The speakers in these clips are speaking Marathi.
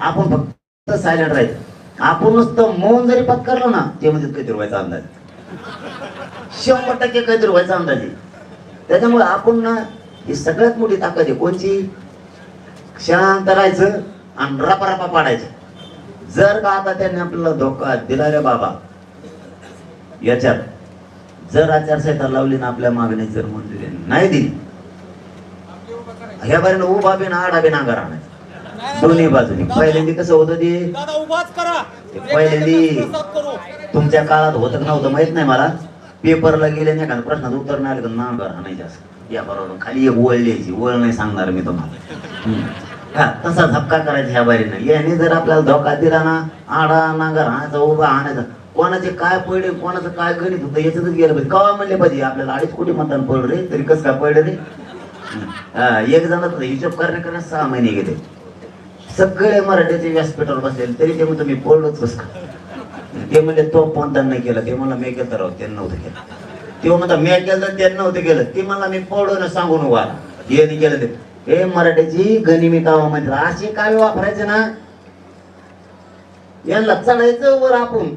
आपण फक्त सायलेंट राहायचं. आपण नुसतं मौन जरी पत्करलं ना ते म्हणजे काहीतरी व्हायचा अंदाज. शंभर टक्के काहीतरी व्हायचा अंदाज आहे. त्याच्यामुळे आपण ना ही सगळ्यात मोठी ताकद आहे. कोणची? शांत राहायचं आणि रपा पाडायचं. जर का आता त्यांनी आपल्याला धोका दिला रे बाबा याच्यात जर आचारसंहिता लावली ना आपल्या मागणी जर मंजुरी नाही दिली. ह्या बारीनं उभा बी ना आडा बी नांगर आणायचा. दोन्ही बाजूनी. पहिल्यांदी कसं होतं ते? पहिल्यांदी तुमच्या काळात होतं नव्हतं माहीत नाही मला? पेपरला गेले नाही का प्रश्नाचं उत्तर नाही आलं का? नांगर आणायचं असं या बरोबर. खाली एक वळ लिहायची. वळ नाही सांगणार मी तुम्हाला. हा तसा धपका करायचा ह्या बारीनं. याने जर आपल्याला धोका दिला ना आडा नांगर आणायचा उभा आणायचा कोणाचे काय पडले कोणाचं काय गणित होतं याच्यातच गेलं पाहिजे. कवा म्हणले पाहिजे? आपल्याला अडीच कोटी मतदान पडलं रे तरी कसं काय पडलं रे? एक जणात हिशोब करण्या सहा महिने गेले. सगळे मराठीचे व्यासपीठावर बसलेले तरी ते म्हणतो मी बोललोच बस ते म्हणजे तो मतदान त्यांना केलं. ते मला मी केलं राहू त्यांना नव्हतं केलं. ते म्हणता मी केलं तर नव्हतं केलं. ते मला मी पळून सांगून उभा हे केलं ते. हे मराठीची गनिमी कामा म्हणतात असे कावे वापरायचे ना. यांना चढायचं वर आपण.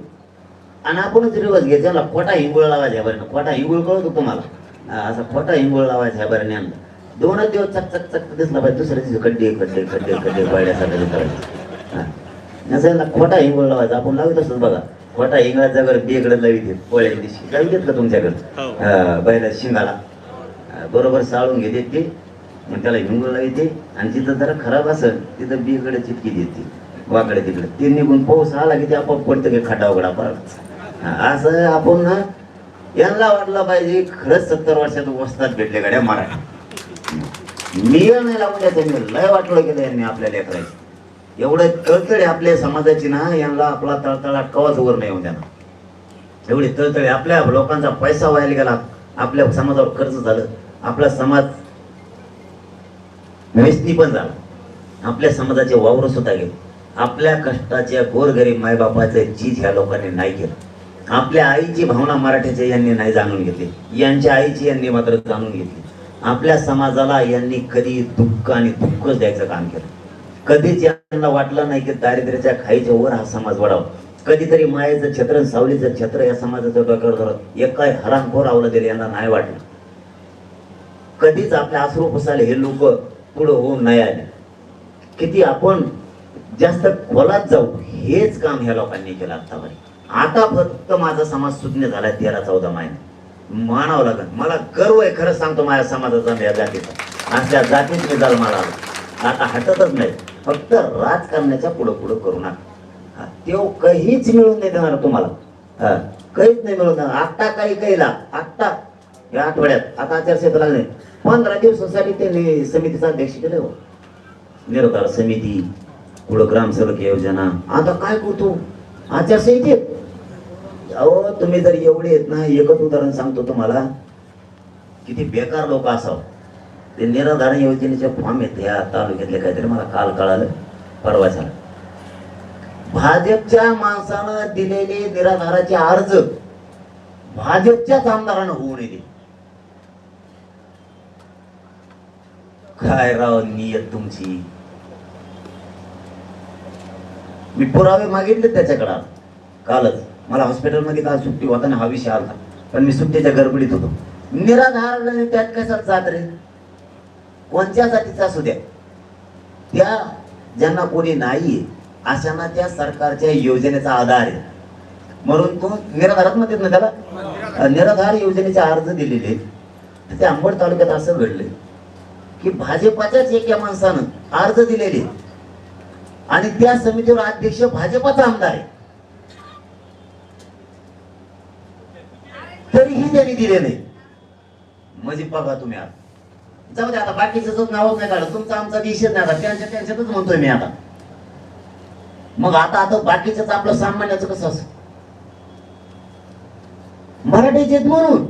आणि आपणच रिवाज घ्यायचा याला खोटा हिंगुळ लावायचा बरं खोटा हिंगुळ कळतो तुम्हाला? असा खोटा हिंगुळ लावायचा ह्या बरं यांना. दोनच दिवस चक चक चक दिसला पाहिजे. दुसऱ्या दिवशी खड्डे खड्डे खड्डे खड्डे हा. असं यांना खोटा हिंगुळ लावायचा. आपण लावत असतो बघा. खोटा हिंगळा जागर बेगडं लावित पोळ्या दिवशी. लावित का तुमच्याकडे? हा, बैला शिंगाला. बरोबर साळून घेते ते. मग त्याला हिंगुळ लावते आणि जिथं जरा खराब असेल तिथं बिकडे चिटकी देते. वाकडे तिकडे. ते निघून पाऊस आला की ते आपोआप पडतं की खटा उघडा पडत असं आपण ना यांना वाटलं पाहिजे खरंच सत्तर वर्षात वस्तात भेटले गाड्या मराठी. मी नाही लावून त्यांनी लय वाटलं गेलं यांनी आपल्या लेकराची एवढं तळतळे आपल्या समाजाची ना यांना आपला तळतळा कवाच वर नाही होऊन देणार. एवढी तळतळे आपल्या लोकांचा पैसा व्हायला गेला आपल्या समाजावर खर्च झालं आपला समाज व्यसनी पण झाला. आपल्या समाजाचे वावर सुद्धा गेले. आपल्या कष्टाच्या गोरगरीब मायबापाचं चीज ह्या लोकांनी नाही केलं. आपल्या आईची भावना मराठ्याच्या यांनी नाही जाणून घेतली. यांच्या आईची यांनी मात्र जाणून घेतली. आपल्या समाजाला यांनी कधी दुःख आणि दुःखच द्यायचं काम केलं. कधीच यांना वाटलं नाही की दारिद्र्याच्या खाईच्या वर हा समाज वाढावा कधीतरी मायेचं छत्र सावलीचं छत्र या समाजाचं डोक्यावर धरत एक काय हरामखोर आवलं दिलं यांना नाही वाटलं. कधीच आपल्या आसरू पुसाले हे लोक पुढं होऊन नाही आले. किती आपण जास्त खोलात जाऊ हेच काम ह्या लोकांनी केलं आतापर्यंत आता फक्त माझा समाज सुज्ञ झालाय तेरा चौदा महिने. मानावं लागेल मला गर्व आहे खरं सांगतो माझ्या समाजाचा या जातीचा. असल्या जातीत मी जन्माला आलो आता हटतच नाही. फक्त राजकारणाच्या पुढं पुढं करू नका. तो तेव काहीच मिळून नाही देणार तुम्हाला. हा, काहीच नाही मिळून देणार. आत्ता काही कैला आत्ता या आठवड्यात. आता आचारसंहिता लागले. पंधरा दिवसासाठी त्यांनी समितीचा अध्यक्ष केले हो. निर्धार समिती पुढं ग्रामसेवक योजना. आता काय करतो? आचारसंहितेत अहो तुम्ही जर एवढे आहेत ना एकच उदाहरण सांगतो तुम्हाला. किती बेकार लोक असावं. ते निराधारण योजनेचे फॉर्म आहेत या तालुक्यातले काहीतरी मला काल कळालं. परवा झालं. भाजपच्या माणसानं दिलेले निराधाराचे अर्ज भाजपच्याच आमदारानं होऊ नये. काय राव नियत तुमची? मी पुरावे मागितले त्याच्याकडं. कालच. मला हॉस्पिटलमध्ये काल सुट्टी होताना हा विषय आला. पण मी सुट्टीच्या गडबडीत होतो. निराधार नाही, त्यात कशात जात रे? कोणत्या जातीचा असू द्या. त्या ज्यांना कोणी नाहीये अशांना त्या सरकारच्या योजनेचा आधार आहे. म्हणून तो निराधारात म्हणतात ना त्याला? निराधार योजनेचे अर्ज दिलेले आहेत. त्या अंबड तालुक्यात असं घडलंय की भाजपाच्याच एका माणसानं अर्ज दिलेले आणि त्या समितीवर अध्यक्ष भाजपाचा आमदार आहे. त्यांनी दिले नाही. म्हणजे बघा तुम्ही आता. जाऊ दे आता बाकीचं नावच नाही काढलं तुमचा आमचा निषेध नाही आता. त्यांच्या त्यांच्यातच म्हणतोय मी आता. मग आता आता बाकीच आपलं सामान्याचं कसं असं? मराठीचे आहेत म्हणून.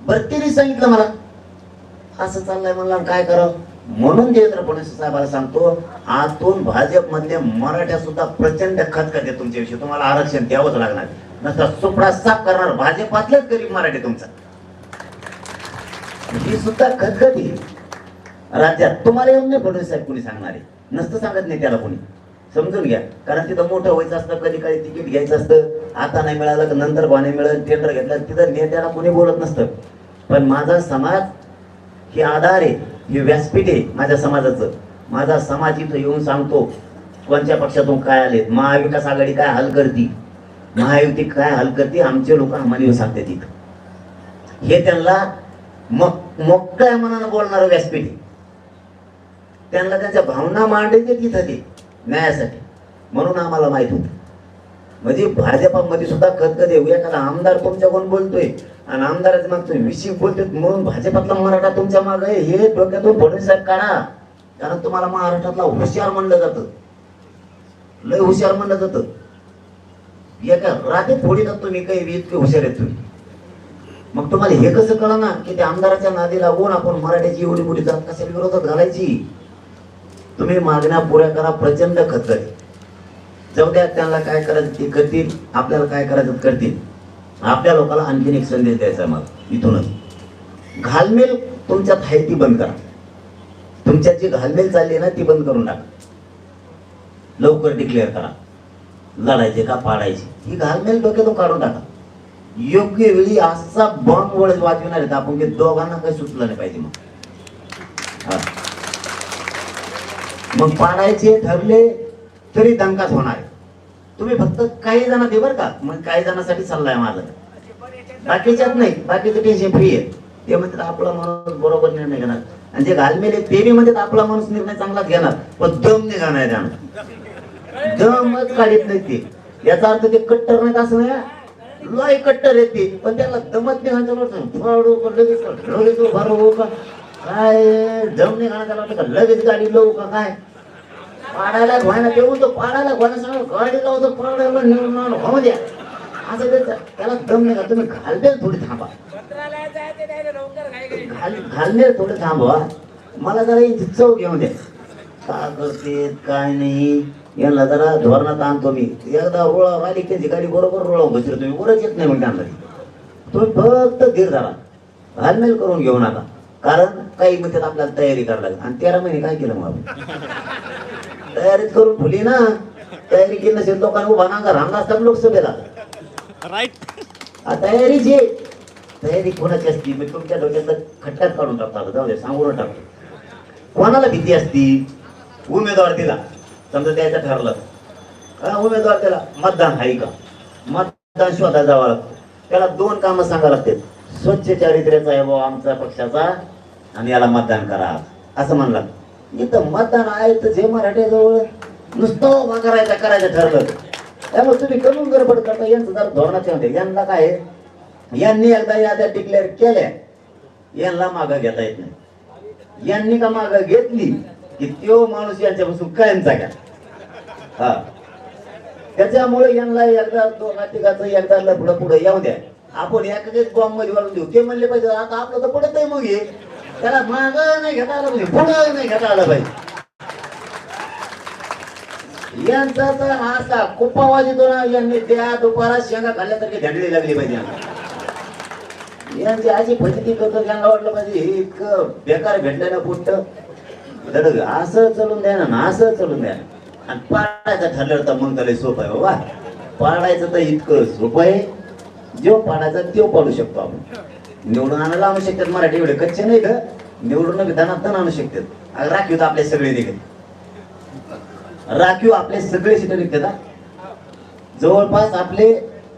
बरं सांगितलं मला. असं चाललंय म्हणलं काय करावं? म्हणून देवेंद्र फडणवीस साहेबाला सांगतो आतून भाजप मधले मराठ्या सुद्धा प्रचंड खतखत आहे तुमच्याविषयी. तुम्हाला आरक्षण द्यावंच लागणार. नसता सुपडा साफ करणार. भाजपातलेच गरीब मराठी तुमचा. ही सुद्धा खतखत आहे राज्यात तुम्हाला येऊन नाही फडणवीस साहेब कोणी सांगणार आहे. नसतं सांगत नाही त्याला कोणी. समजून घ्या. कारण तिथं मोठं व्हायचं असतं कधी काही तिकीट घ्यायचं असतं. आता नाही मिळालं की नंतर कोणी मिळेल टेंडर घेतलं तिथं नेत्याला कोणी बोलत नसतं. पण माझा समाज हे आधार आहे हे व्यासपीठ आहे माझ्या समाजाचं. माझा समाज इथं येऊन सांगतो कोणत्या पक्षातून काय आले महाविकास आघाडी काय हल करती? महायुती काय हल करते आमचे लोक आम्हाला येऊ सांगतात तिथं हे त्यांना मग मोकळ्या मनानं बोलणारं व्यासपीठ त्यांना त्यांच्या भावना मांडायचे तिथं ते न्यायासाठी. म्हणून आम्हाला माहीत होतं. म्हणजे भाजपामध्ये सुद्धा कधकध येऊ एखादा आमदार तुमच्या कोण बोलतोय आणि आमदाराच्या मागतोय विषय बोलतोय म्हणून भाजपातला मराठा तुमच्या माग आहे. हे डोक्यातून फडणवीस साहेब काढा. कारण तुम्हाला महाराष्ट्रातला हुशार म्हणलं जातं. लय हुशार म्हणलं जातं. एका रात्रीत थोडी ना तुम्ही काही इतके हुशार आहेत तुम्ही. मग तुम्हाला हे कसं कळ ना की त्या आमदाराच्या नादी लागून आपण मराठीची एवढी मोठी जात कशा विरोधात घालायची? तुम्ही मागण्या पुऱ्या करा प्रचंड खतर जाऊ द्या त्यांना काय करायचं ते करतील आपल्याला काय करायचं करतील. आपल्या लोकांना आणखीन एक संदेश द्यायचा मग मला इथूनच. घालमेल तुमच्यात आहे ती बंद करा. तुमच्यात जी घालमेल चालली ना ती बंद करून टाका. लवकर डिक्लेअर करा. लढायचे का पाडायचे? ही घालमेल डोक्यातून काढून टाका. योग्य वेळी असा बॉम्ब वळत वाजविणार आहेत आपण की दोघांना काही सुटलं नाही पाहिजे मग. हा. मग पाडायचे ठरले तरी दंकाच होणार तुम्ही फक्त काही जण दे बरं का. मग काही जणांसाठी सल्ला आहे माझा. बाकीच्यात नाही. बाकीचं टेन्शन फ्री आहे. ते म्हणतात आपला माणूस बरोबर निर्णय घेणार. आणि जे घालमेले ते बी म्हणतात आपला माणूस निर्णय चांगलाच घेणार. पण दम निघा नाही जाणार दमच काढत नाही ते. याचा अर्थ ते कट्टर नाहीत असं नाही. लय कट्टर येते पण त्याला दमत नाही घालता लगेच का लगेच काय दम नाही घालता का? लगेच गाडी लावू का काय? पाडायला घोयना तेवढं तो पाडायला घोयना सांगा गाडी लावतो पाडायला आणू, होऊ द्या. असं त्याला दम नाही का तुम्ही घालते थोडी थांबा. नाही. घाल घालले थोडे थांबवा मला जरा इथे चव घेऊन द्या. का करते काय नाही. यांना जरा धोरणात आणतो मी. एकदा रोळा आली त्यांची गाडी बरोबर रोळा बसली. तुम्ही वरच येत नाही म्हणते आणलं तुम्ही फक्त धीर धरा. घालमेल करून घेऊ नका. कारण काही म्हणतात आपल्याला तयारी करायला लागेल. आणि तेरा महिने काय केलं मग आपण? तयारीच करून ठेवली ना. तयारी केली नसेल लोकांना उभा नांगा रामला असतात लोकसभेला. तयारीची आहे. तयारी कोणाची असती? मी तुमच्या डोक्यातलं खट्ट्यात काढून टाकतो जाऊ दे सांगून टाकतो. कोणाला भीती असती? उमेदवार दिला. समजा द्यायचं ठरलं. उमेदवार त्याला मतदान आहे का? मतदान शोधा जावं लागतं. त्याला दोन कामं सांगा लागतात स्वच्छ चारित्र्याचा आहे भाऊ आमचा पक्षाचा आणि याला मतदान करा. असं म्हणलं. इथं मतदान आहे तर जे मराठ्याजवळ नुसतं उभा करायचं करायचं ठरलं. त्यामुळे तुम्ही करून गडबड करता. यांचं जर धोरणाचे होते यांना काय आहे? यांनी एकदा याद्या डिक्लेअर केल्या. यांना मागं घेता येत नाही. यांनी का मागं घेतली? की तो माणूस यांच्यापासून कायम घ्या हा. त्याच्यामुळे यांना एकदा दोघा तिघाचं एकदा लफडं पुढे येऊ द्या. आपण एकाच बॉम्बमध्ये वाढून देऊ. ते म्हणले पाहिजे आता आपलं तर पडत आहे मग हे त्याला माग नाही घेता आलं पाहिजे पुढं नाही घेता आलं पाहिजे. यांचा तर असा खूप दोन येतो ना यांनी त्या दुपारात शेंगा खाल्ल्यासारखी धडली लागली पाहिजे यांची अशी फजिती करतो यांना वाटलं पाहिजे हे इतकं बेकार भेटलं ना धडक असं चलून द्या ना असं चलून द्या. ना. आणि पाडायचं ठरलं तर मग त्याला सोपं आहे बाबा. पाडायचं तर इतकं सोपं आहे. जो पाडायचा तो पाडू शकतो आपण. निवडून आणायला आणू शकतात मराठी एवढे कच्चे नाही का? निवडून विधानात आणू शकतात. राखीव तर आपले सगळे निघत राखीव आपले सगळे सीट निघतात जवळपास आपले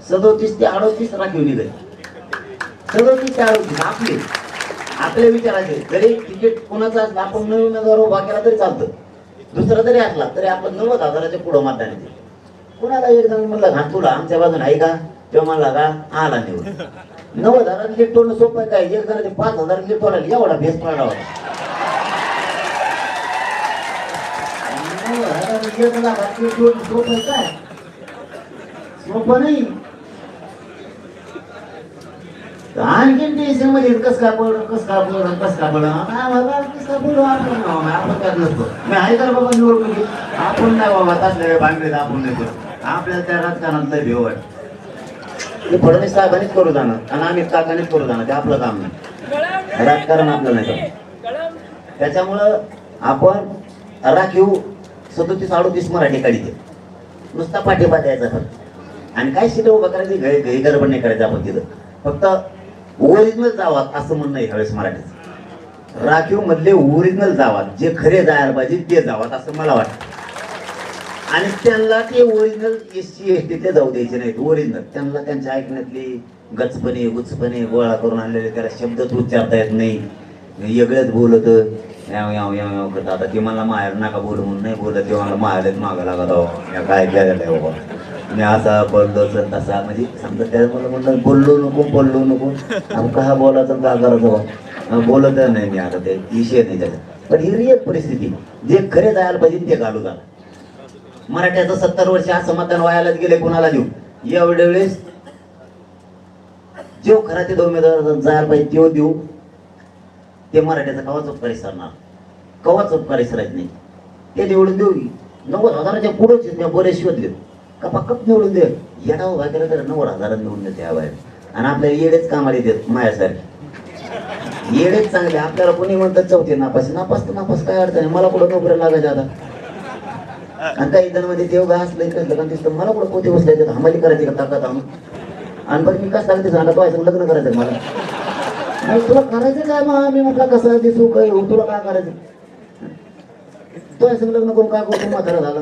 सदोतीस ते अडोतीस राखीव निघत सदोतीस ते अडोतीस आपले. आपल्या विचारायचे जरी तिकीट कोणाचं आपण नवीन उमेदवार उभा केला तरी चालतं. दुसरा जरी असला तरी आपण नव्वद हजाराच्या पुढं मतदान येते. कोणाला एक जण म्हटलं घाण तुला आमच्या बाजून आहे का? तेव्हा म्हणला का आला निवड नव्वद हजार लीट तोडणं सोपं आहे काय? एक जणाचे पाच हजार लीट तोडायला एवढा भेस पडला होता सोपं काय? सोपं नाही. आणखीन टेन्शनमध्ये कस का पड कस का पड कस का पड बाबा कस का पड आपण काय नसतो. मी आहे बाबा निवडणुकी आपण नाही बाबा तसल्या बांगडीत आपण नाही आपल्याला त्या राजकारणात लय भेव आहे फडणवीस साहेबांनीच करू जाणार आणि आम्ही काकानेच करू जाणार ते आपलं काम नाही. राजकारण आपलं नाही कळम त्याच्यामुळं आपण राखीव सदोतीस अडोतीस मराठी काढीते. नुसता पाठिंबा द्यायचा फक्त. आणि काय शिल्लक उभं करायची घरी घरी गडबड नाही करायचं आपण तिथं. फक्त ओरिजिनल जावात असं म्हणणं आहे ह्यावेळेस मराठीचं. राखीव मधले ओरिजिनल जावात जे खरे जायला पाहिजे ते जावात असं मला वाटतं. आणि त्यांना ते ओरिजिनल एस सी एस टीतले जाऊ द्यायचे नाहीत ओरिजिनल. त्यांना त्यांच्या ऐकण्यातली गचपणे गुचपणे गोळा करून आणलेले त्याला शब्दच उच्चारता येत नाही. वेगळंच बोलत याव याव याव याव करत आता ते मला माहेर नका बोलू म्हणून नाही बोलत ते मला माहेरच मागं लागत या काय केलेलं आहे बाबा? आणि असा बोललो तसा. म्हणजे समजा त्या मला म्हणलं बोललो नको बोललो नको. आमका हा बोलायचा का करायचं बोलत नाही मी आता ते विषय नाही त्याचा. पण ही रिअल परिस्थिती. जे खरे जायला पाहिजे ते घालू झाला. मराठ्याचं सत्तर वर्ष असं मतदान व्हायलाच गेले कुणाला देऊ? एवढ्या वेळेस जो खरा ते उमेदवार जायला पाहिजे तो देऊ. ते मराठ्याचा कवाच उपकारी सरणार. कवाच उपकारी सरत नाही. ते निवडून देऊ. नव्वद हजाराच्या पुढेच मी बरेच शोधले का निवडून दे येडाव उभा केला तर नव्वद हजारात निवडून देते या बाहेर. आणि आपल्याला येडेच कामाला देत माझ्यासारखे. येडेच चांगले आपल्याला कोणी म्हणतात चौथे नापास नापास तर नापास काय अडचण आहे? मला कुठं नोकऱ्या लागायच्या आता? आणि काही जणमध्ये देव घासलं कसलं का दिसतं मला कुठं पोते बसले हमाली करायची का ताकद आम्ही आणि बरं मी कसं सांगते सांगा तो लग्न करायचं मला. तुला करायचं काय? मग मी म्हटलं कसं दिसू काय होऊ तुला काय करायचं? तो असं लग्न करून काय करतो म्हातारा झालं.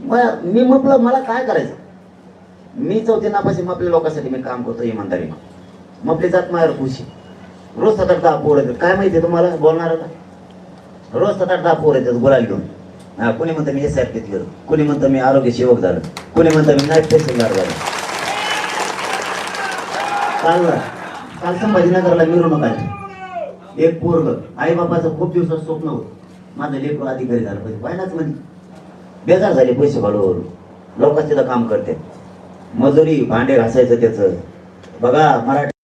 मग मी म्हटलं मला काय करायचं? मी चौथी नापाशी आपल्या लोकांसाठी मी काम करतो इमानदारी मग जात माझ्यावर खुशी. रोज सात आठ दहा पोर येतात. काय माहिती तुम्हाला बोलणार आता? रोज सात आठ दहा पोर येतात बोलायला घेऊन. हा कोणी म्हणतं मी एस आर घेतलं? कोणी म्हणतं मी आरोग्य सेवक झालं? कोणी म्हणतं मी नाईट तहसीलदार झालं? काल काल संभाजीनगरला मिरवणूक आली. एक पोरग आई बापाचं खूप दिवसात स्वप्न होतं. माझं लेकरू अधिकारी झालं पाहिजे. पाहिलाच म्हणजे बेजार झाले पैसे घालून. लोक तिथं काम करते. मजुरी भांडे घासायचं त्याचं. बघा मराठी